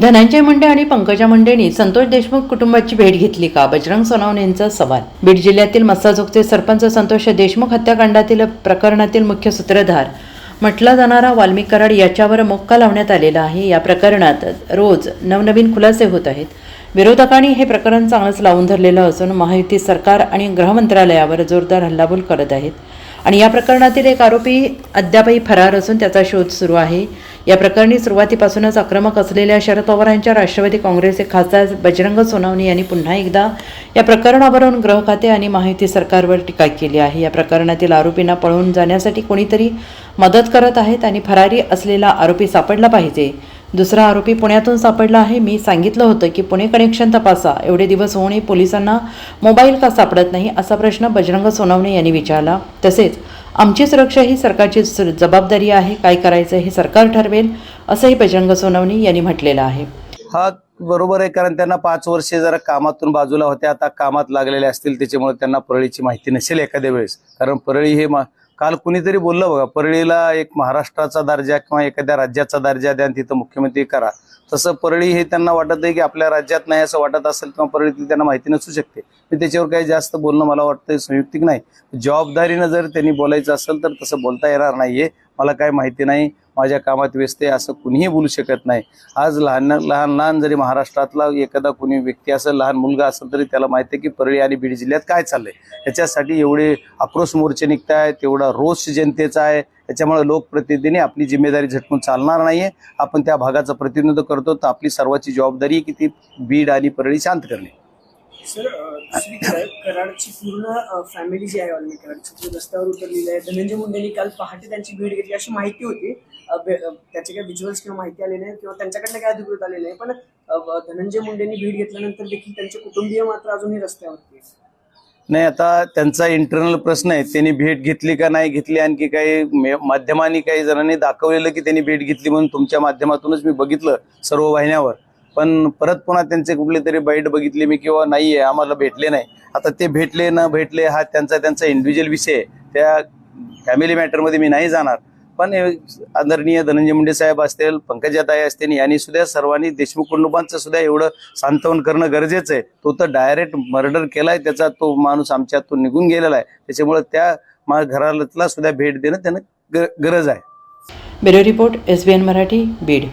धनंजय मुंडे आणि पंकजा मुंडेंनी संतोष देशमुख कुटुंबाची भेट घेतली का? बजरंग सोनवणेंचा सवाल. बीड जिल्ह्यातील मस्साजोगचे सरपंच संतोष देशमुख हत्याकांडातील प्रकरणातील मुख्य सूत्रधार म्हटला जाणारा वाल्मिक कराड याच्यावर मोक्का लावण्यात आलेला आहे. या प्रकरणात रोज नवनवीन खुलासे होत आहेत. विरोधकांनी हे प्रकरण चांगलंच लावून धरलेलं असून महायुती सरकार आणि गृहमंत्रालयावर जोरदार हल्लाबोल करत आहेत. आणि या प्रकरणातील एक आरोपी अद्यापही फरार असून त्याचा शोध सुरू आहे. या प्रकरणी सुरुवातीपासूनच आक्रमक असलेल्या शरद पवारांच्या राष्ट्रवादी काँग्रेसचे खासदार बजरंग सोनावणी यांनी पुन्हा एकदा या प्रकरणावरून गृह खाते आणि माहिती सरकारवर टीका केली आहे. या प्रकरणातील आरोपींना पळून जाण्यासाठी कोणीतरी मदत करत आहेत आणि फरारी असलेला आरोपी सापडला पाहिजे. दुसरा आरोपी पुण्यातून सापडला आहे. मी सांगितलं होतं की पुणे कनेक्शन तपासा. एवढे दिवस होऊनही पोलिसांना मोबाईल का सापडत नाही असा प्रश्न बजरंग सोनवणे यांनी विचारला. तसेच आमची सुरक्षा ही सरकारची जबाबदारी आहे काय करायचं हे सरकार ठरवेल असंही बजरंग सोनवणे यांनी म्हटलेलं आहे. हा बरोबर आहे कारण त्यांना पाच वर्षे जरा कामातून बाजूला होते आता कामात लागलेले असतील त्याच्यामुळे त्यांना परळीची माहिती नसेल एखाद्या वेळेस. कारण परळी हे मा- काल कुणीतरी बोललं बघा परळीला एक महाराष्ट्राचा दर्जा किंवा एखाद्या राज्याचा दर्जा द्या तिथं मुख्यमंत्री करा. तसं परळी हे त्यांना वाटत आहे की आपल्या राज्यात नाही असं वाटत असेल किंवा परळीतील त्यांना माहिती नसू शकते. मी त्याच्यावर काही जास्त बोलणं मला वाटतं संयुक्तिक नाही. जबाबदारीनं जर त्यांनी बोलायचं असेल तर तसं बोलता येणार नाहीये. मला काय माहिती नाही. माझ्या कामात व्यस्त आहे असं कुणीही बोलू शकत नाही. आज लहान लहान लहान जरी महाराष्ट्रातला एखादा कुणी व्यक्ती असेल लहान मुलगा असेल तरी त्याला माहिती आहे की परळी आणि बीड जिल्ह्यात काय चाललंय. याच्यासाठी एवढे आक्रोश मोर्चे निघतायत एवढा रोष जनतेचा आहे. त्याच्यामुळे लोकप्रतिनिधीने आपली जिम्मेदारी झटकून चालणार नाही आहे आपण त्या भागाचं प्रतिनिधित्व करतो तर आपली सर्वांची जबाबदारी आहे की ती बीड आणि परळी शांत करणे. सर कराडची पूर्ण फॅमिली जी आहे कराडची रस्त्यावर उतरलेली आहे. धनंजय मुंडेंनी काल पहाटे त्यांची भेट घेतली अशी माहिती होती. त्याचे काही विज्युअल्स किंवा माहिती आले नाही किंवा त्यांच्याकडनं काय अधिकृत आलेलं नाही. पण धनंजय मुंडेंनी भेट घेतल्यानंतर देखील त्यांचे कुटुंबीय मात्र अजूनही रस्त्यावरती नाही आता त्यांचा इंटरनल प्रश्न आहे त्यांनी भेट घेतली का नाही घेतली आणखी काही माध्यमांनी काही जणांनी दाखवलेलं की त्यांनी भेट घेतली म्हणून तुमच्या माध्यमातूनच मी बघितलं सर्व वाहिन्यावर. पण परत पुन्हा त्यांचे कुठले तरी बाईट बघितले मी किंवा नाहीये आम्हाला भेटले नाही. आता ते भेटले न भेटले हा त्यांचा त्यांचा इंडिव्हिज्युअल विषय आहे. त्या फॅमिली मॅटरमध्ये मी नाही जाणार. पण आदरणीय धनंजय मुंडे साहेब असतील पंकजाताई असतील यांनी सुद्धा सर्वांनी देशमुख कुटुंबांचं सुद्धा एवढं सांत्वन करणं गरजेचं आहे. तो तर डायरेक्ट मर्डर केलाय त्याचा तो माणूस आमच्यातून निघून गेलेला आहे. त्याच्यामुळे त्या मा- घराला सुद्धा भेट देणं त्यांना ग- गरज आहे. Bureau report S B N Marathi Beed.